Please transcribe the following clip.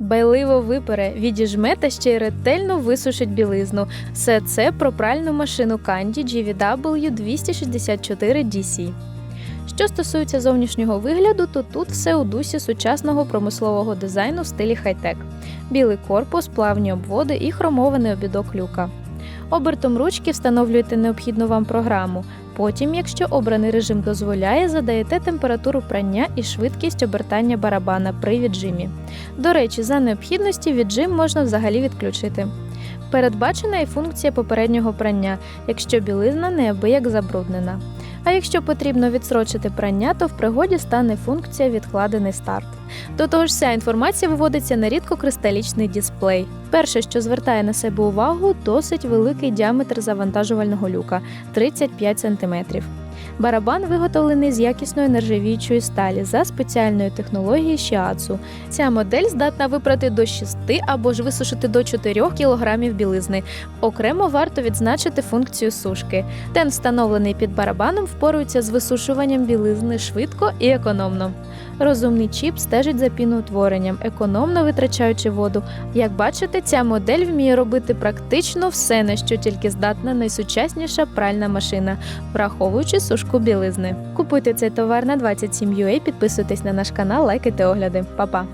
Байливо випере, відіжме та ще й ретельно висушить білизну. Все це про пральну машину Candy GVW 264 DC. Що стосується зовнішнього вигляду, то тут все у дусі сучасного промислового дизайну в стилі хай-тек. Білий корпус, плавні обводи і хромований обідок люка. Обертом ручки встановлюєте необхідну вам програму. Потім, якщо обраний режим дозволяє, задаєте температуру прання і швидкість обертання барабана при віджимі. До речі, за необхідності віджим можна взагалі відключити. Передбачена і функція попереднього прання, якщо білизна неабияк забруднена. А якщо потрібно відсрочити прання, то в пригоді стане функція відкладений старт. До того ж, вся інформація виводиться на рідко кристалічний дисплей. Перше, що звертає на себе увагу, досить великий діаметр завантажувального люка 35 см. Барабан виготовлений з якісної нержавіючої сталі за спеціальною технологією Shiatsu. Ця модель здатна випрати до 6 або ж висушити до 4 кг білизни. Окремо варто відзначити функцію сушки. Тен, встановлений під барабаном, впорується з висушуванням білизни швидко і економно. Розумний чіп стежить за піноутворенням, економно витрачаючи воду. Як бачите, ця модель вміє робити практично все, на що тільки здатна найсучасніша пральна машина, враховуючи сушку білизни. Купуйте цей товар на 27UA, підписуйтесь на наш канал, лайкайте огляди. Па-па!